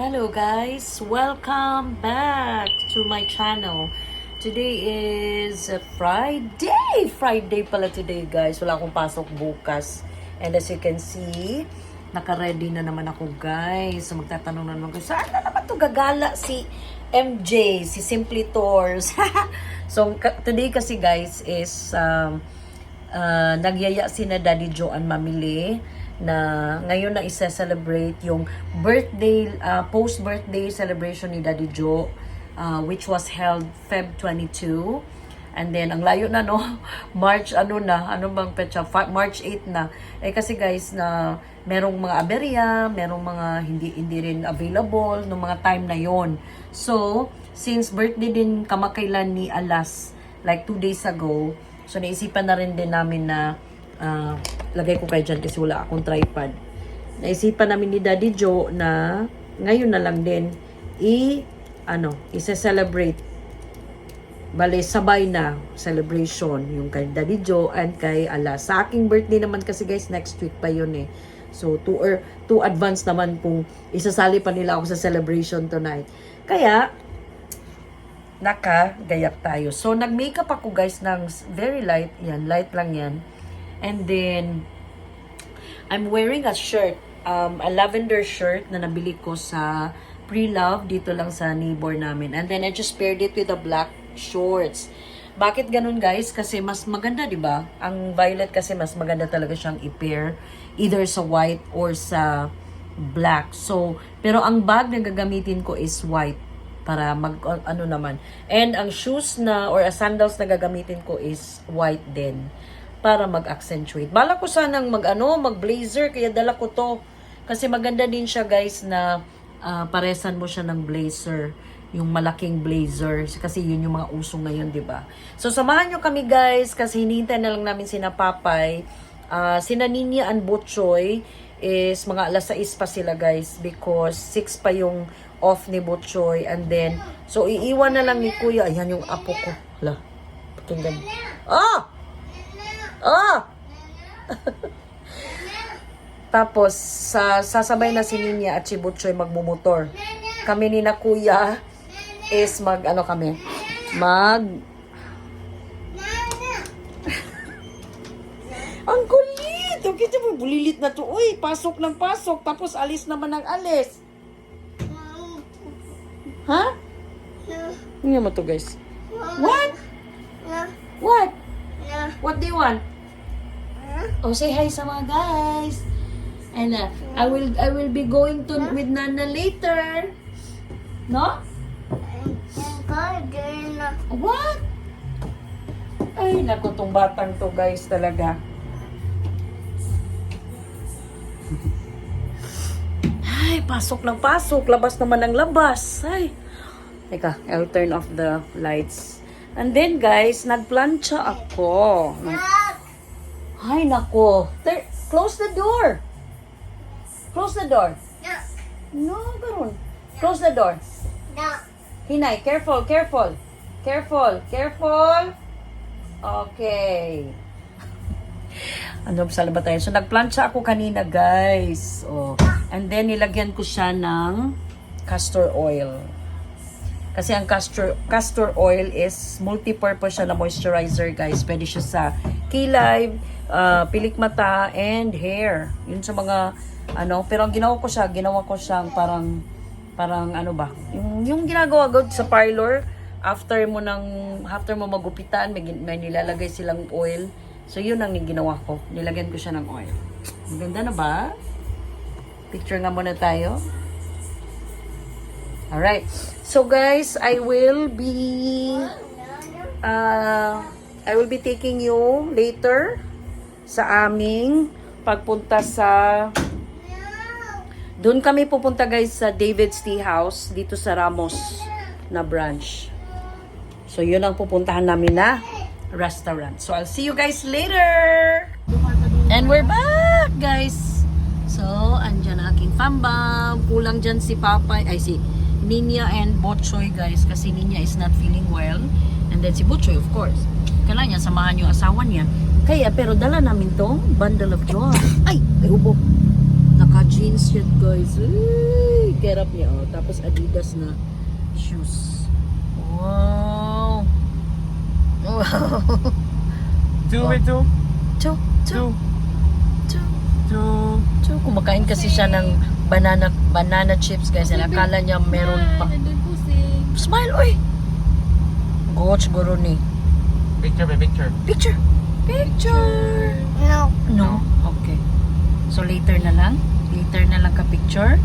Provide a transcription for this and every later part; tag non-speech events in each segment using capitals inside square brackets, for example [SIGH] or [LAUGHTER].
Hello guys, welcome back to my channel. Today is Friday. Friday pala today guys. Wala akong pasok bukas. And as you can see, naka-ready na naman ako guys. So magtatanong na naman ko, saan na naman to gagala si MJ, si Simply Tours. [LAUGHS] so today kasi guys is um, uh, nagyaya si na Daddy Joanne mamili na ngayon na isa-celebrate yung birthday, uh, post-birthday celebration ni Daddy Joe, uh, which was held Feb 22. And then, ang layo na, no? [LAUGHS] March, ano na? Ano bang petsa? March 8 na. Eh, kasi guys, na merong mga aberya, merong mga hindi, hindi rin available no mga time na yon So, since birthday din kamakailan ni Alas, like two days ago, so naisipan na rin din namin na ah, lagay ko kayo dyan kasi wala akong tripod. Naisipan namin ni Daddy Joe na ngayon na lang din i ano, i-celebrate Bale, sabay na celebration yung kay Daddy Joe and kay Ala. Sa aking birthday naman kasi guys, next week pa yun eh. So, to, or, to advance naman kung isasali pa nila ako sa celebration tonight. Kaya, naka-gayak tayo. So, nag-makeup ako guys ng very light. Yan, light lang yan. And then, I'm wearing a shirt. Um, a lavender shirt na nabili ko sa pre-love dito lang sa neighbor namin. And then, I just paired it with a black shorts. Bakit ganun guys? Kasi mas maganda, di ba? Ang violet kasi mas maganda talaga siyang i-pair either sa white or sa black. So, pero ang bag na gagamitin ko is white para mag ano naman. And ang shoes na or a sandals na gagamitin ko is white din para mag-accentuate. Bala ko sanang mag ano, mag blazer kaya dala ko to. Kasi maganda din siya guys na ah, paresan mo siya ng blazer yung malaking blazer kasi yun yung mga uso ngayon, 'di ba? So samahan nyo kami guys kasi hinihintay na lang namin sina Papay. Ah, sina Ninya and Butchoy is mga alas 6 pa sila guys because 6 pa yung off ni Butchoy and then so iiwan na lang ni Kuya ayan yung apo ko hala pakinggan ah ah [LAUGHS] tapos sa sasabay na si Ninya at si Butchoy magmumotor kami ni na Kuya is mag ano kami mag [LAUGHS] Ang kulit! Ang kita mo, bulilit na to. Uy, pasok ng pasok. Tapos alis naman ng alis. Ha? Tingnan mo to, guys. What? What? What do you want? Oh, say hi sa mga guys. And uh, I will I will be going to with Nana later. No? What? Ay, naku, tong batang to, guys, talaga. Ay, pasok ng pasok. Labas naman ng labas. Ay. Teka, I'll turn off the lights. And then, guys, nagplancha ako. Ay, nako. Tur- close the door. Close the door. No, garon. Close the door. Hinay, careful, careful. Careful, careful. Okay. [LAUGHS] Ano, sala ba tayo? So, nagplancha ako kanina, guys. Oh. And then, nilagyan ko siya ng castor oil. Kasi ang castor, castor oil is multi-purpose siya na moisturizer, guys. Pwede siya sa kilay, uh, pilik mata, and hair. Yun sa mga, ano, pero ang ginawa ko siya, ginawa ko siyang parang, parang ano ba, yung, yung ginagawa ko sa parlor, after mo ng, after mo magupitan, may, may nilalagay silang oil. So, yun ang ginawa ko. Nilagyan ko siya ng oil. Ang ganda na ba? Picture nga muna tayo. Alright. So, guys, I will be, uh, I will be taking you later sa aming pagpunta sa doon kami pupunta guys sa David's Tea House dito sa Ramos na branch. So yun ang pupuntahan namin na restaurant. So I'll see you guys later. And we're back guys. So andyan ang aking pambam. Kulang dyan si Papay, ay si Ninya and Botchoy guys kasi Ninya is not feeling well. And then si Butchoy of course. Kailangan niya samahan yung asawa niya. Kaya pero dala namin tong bundle of joy. Ay, may ubo. Naka-jeans yan guys. Uy, get up niya, oh. Tapos Adidas na shoes. Wow! Wow! Two with two. Two. chu, Two. chu. Kumakain kasi siya ng banana banana chips guys. And akala niya meron pa. Si... Smile, oy! Goch, guro ni. Picture by picture. Picture! Picture! No. No? Okay. So later na lang? Later na lang ka picture?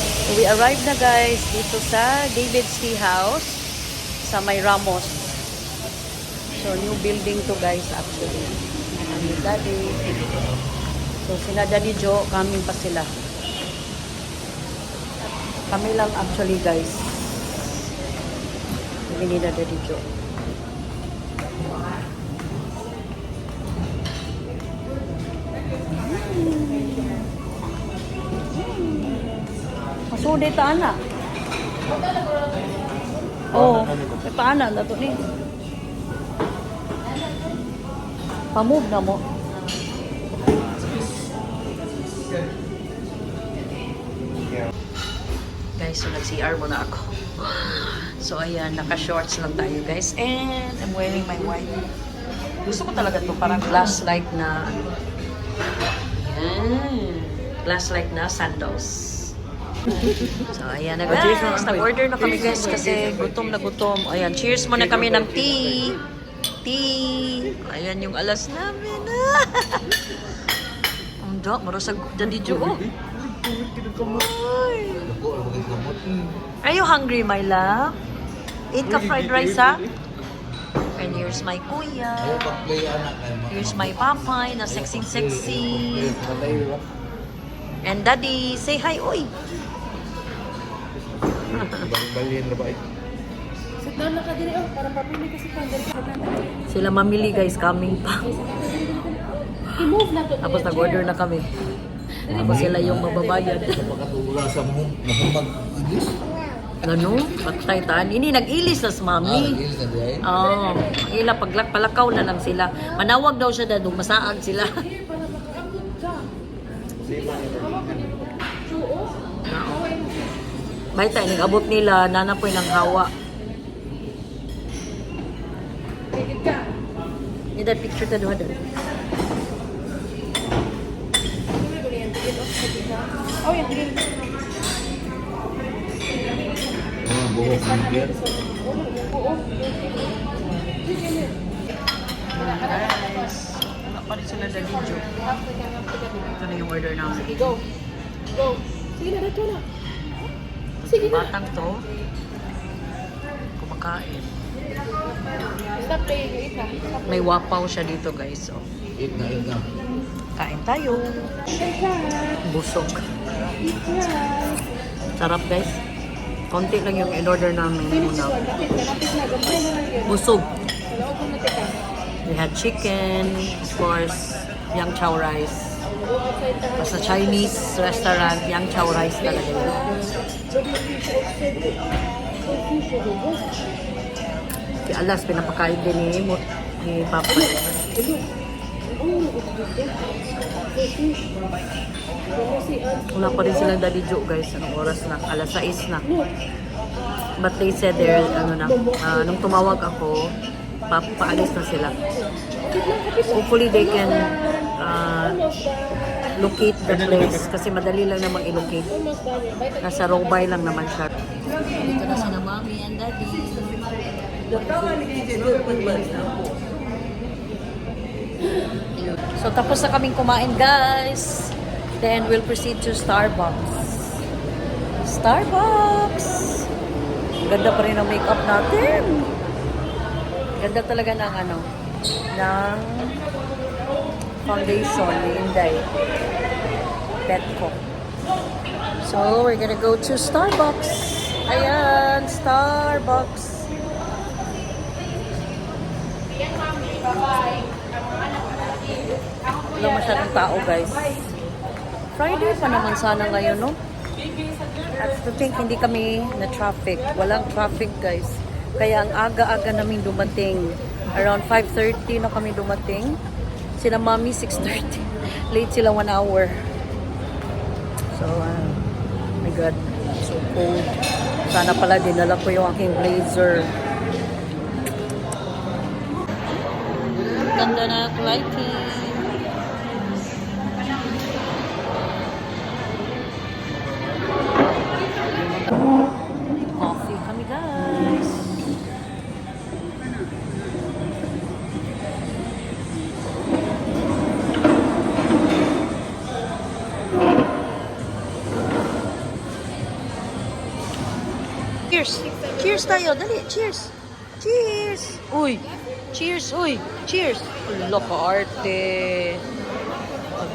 so we arrived na guys dito sa David's Tea House sa May Ramos. So new building to guys actually. Ano daddy. So sila daddy Joe, coming pa sila. Kami lang actually guys. Hindi na daddy Joe. Masudi ta ana. Oh, paana na to ni. Pamove na mo. Guys, so nag-CR muna ako. [LAUGHS] So ayan, naka-shorts lang tayo guys. And I'm wearing my white. Gusto ko talaga to parang glass-like na ano. Ayan. Glass-like na sandals. [LAUGHS] So, ayan na guys. Nag-order na kami guys kasi gutom na gutom. Ayan, cheers muna kami ng tea. Tea. Ayan yung alas namin. [LAUGHS] Ang da, marasag daddy Jo. Ay. Are you hungry, my love? Eat ka fried rice, ha? And here's my kuya. Here's my papay na sexy-sexy. And daddy, say hi, oy. Balin na ba? Diri. Oh. Sila mamili guys, coming pa. I-move na to. Tapos nag-order na kami. Tapos sila yung mababayad. Pakatula sa muhong muhong mag-English. Ano? Patay taan. Ini nag-ilis na Ah, mami. Oo. ang ila paglak palakaw na lang sila. Manawag daw siya dadong masaag sila. May tayo, nag-abot nila, nanapoy ng hawa. Need that picture ta doon. Oh, yan. Tigit. Mga buhok ng beer. Guys, wala pa rin sila daddy Joe. Ito na yung order namin. Sige, go. Go. Sige na, dito na. Sige na. Batang to, kumakain. Stop playing. Eat na. May wapaw siya dito guys. So, Eat na, eat na. Kain tayo. Busog. Sarap guys. Konti lang yung in-order namin. Finish Una. one. Lapit na, lapit na. Gambay na lang yun. Busog. We had chicken, of course, yang chow rice. Sa Chinese restaurant, yang chow rice talaga yun. Si Alas, pinapakain din ni, ni Papa. Wala pa rin silang Daddy Joe guys. Anong oras na? Alas 6 na. But they said they're, ano na, ah, nung tumawag ako, pa paalis na sila. Hopefully they can ah, locate the place kasi madali lang namang i-locate. Nasa Robay lang naman siya. Dito na sila mommy and daddy. So tapos na kaming kumain guys. Then we'll proceed to Starbucks. Starbucks! Ganda pa rin ang makeup natin. Ganda talaga ng ano, ng foundation ni Inday. Petco. So, we're gonna go to Starbucks. Ayan, Starbucks. Wala masyadong tao, guys. Friday pa naman sana ngayon, no? At to think, hindi kami na traffic. Walang traffic, guys. Kaya ang aga-aga namin dumating. Around 5.30 na kami dumating. Sila mami, 6.30. [LAUGHS] Late sila one hour. So, uh, my God, so cold. Sana pala dinala ko yung aking blazer. Ganda na lighting. Cheers tayo! Dali! Cheers! Cheers! Uy! Cheers! Uy! Cheers! Ulo ka arte!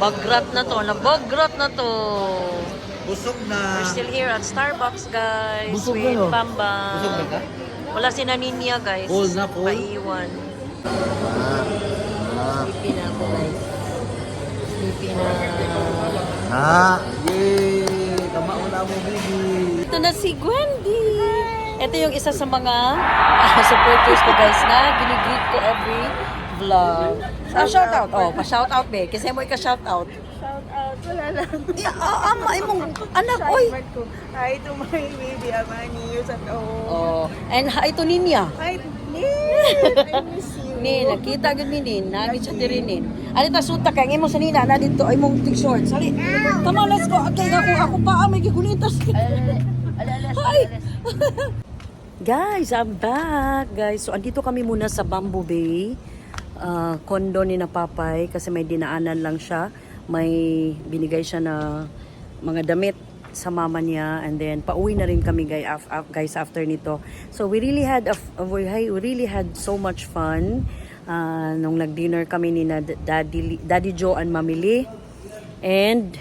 Bagrat na to! Nabagrat na to! Busog na. We're still here at Starbucks, guys. Busog with na, no? Bamba. Busog na ka? Wala si Naninya, guys. Cold na, cold? Paiwan. Ah. Ah. Sleepy na ako, guys. Sleepy na. Ah. Yay! Kama wala mo, baby. Ito na si Gwendy. Ito yung isa sa mga ah, supporters ko, guys, na ginigreet ko every vlog. Ah, shout out. Oh, pa-shout out, be. Kasi mo ka-shout out. Shout out. Wala lang. Eh, ah, ama, imong anak, oy. Hi to my baby Amani. Years at home. Oh, and hi to Ninya. Hi, Nin! I miss you. [LAUGHS] Ni, nakita gud ni Nin, nami siya diri Nin. Ali ta suta kay imo sa nina na dito ay mong t-shirt. Sali. On, let's go. Okay, ako ako pa may gigunitas. Hi. Guys, I'm back. Guys, so andito kami muna sa Bamboo Bay. ah, condo ni na Papay kasi may dinaanan lang siya. May binigay siya na mga damit sa mama niya and then pauwi na rin kami guys, guys after nito. So we really had a, we really had so much fun ah, nung nag-dinner kami ni na Daddy Daddy Joe and Mamili. And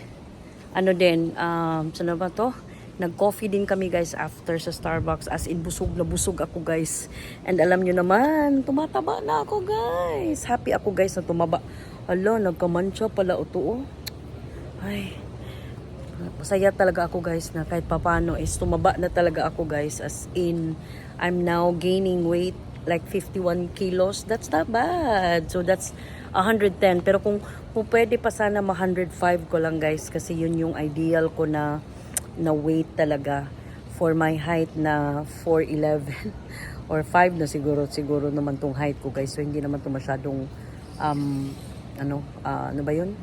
ano din, um, saan na ba to? Nag-coffee din kami guys after sa Starbucks as in busog na busog ako guys. And alam nyo naman, tumataba na ako guys. Happy ako guys na tumaba. Ala, nagkamantsa pala ito oh. Ay, masaya talaga ako guys na kahit papano is tumaba na talaga ako guys as in I'm now gaining weight like 51 kilos that's not bad so that's 110 pero kung, kung pwede pa sana ma 105 ko lang guys kasi yun yung ideal ko na na weight talaga for my height na 4'11 [LAUGHS] or 5 na siguro siguro naman tong height ko guys so hindi naman to masyadong um ano ah, ano ba yun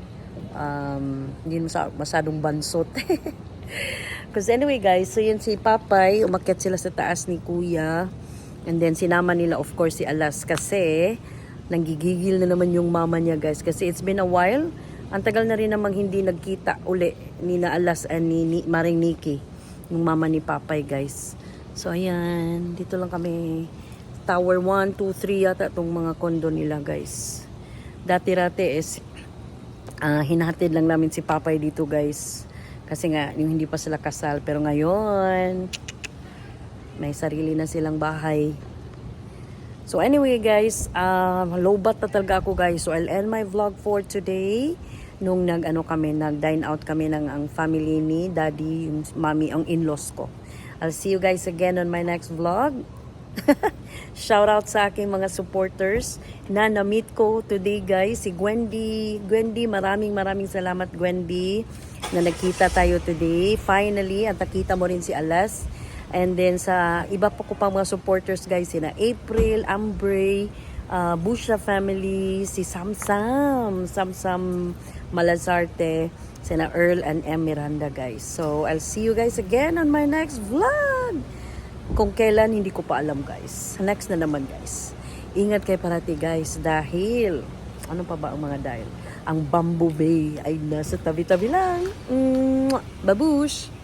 um, hindi masadong bansot. [LAUGHS] Because anyway guys, so yun si Papay, umakyat sila sa taas ni Kuya. And then sinama nila of course si Alas kasi nanggigigil na naman yung mama niya guys. Kasi it's been a while. Ang tagal na rin namang hindi nagkita uli ni na Alas and ni, ni Maring Nikki. Yung mama ni Papay guys. So ayan, dito lang kami. Tower 1, 2, 3 yata itong mga kondo nila guys. Dati-rati is Ah, hinahatid lang namin si Papay dito guys. Kasi nga, yung hindi pa sila kasal. Pero ngayon, may sarili na silang bahay. So anyway guys, um, lowbat na talaga ako guys. So I'll end my vlog for today. Nung nag ano kami, nag dine out kami ng ang family ni daddy, yung mami, ang in-laws ko. I'll see you guys again on my next vlog. [LAUGHS] Shout out sa aking mga supporters na na-meet ko today guys. Si Gwendy. Gwendy, maraming maraming salamat Gwendy na nakita tayo today. Finally, at nakita mo rin si Alas. And then sa iba pa ko pa mga supporters guys, sina April, Ambre, uh, Busha family, si Samsam, Samsam Malazarte, sina Earl and M. Miranda guys. So, I'll see you guys again on my next vlog. Kung kailan, hindi ko pa alam guys. Next na naman guys. Ingat kayo parati guys dahil, ano pa ba ang mga dahil? Ang Bamboo Bay ay nasa tabi-tabi lang. Mm, babush!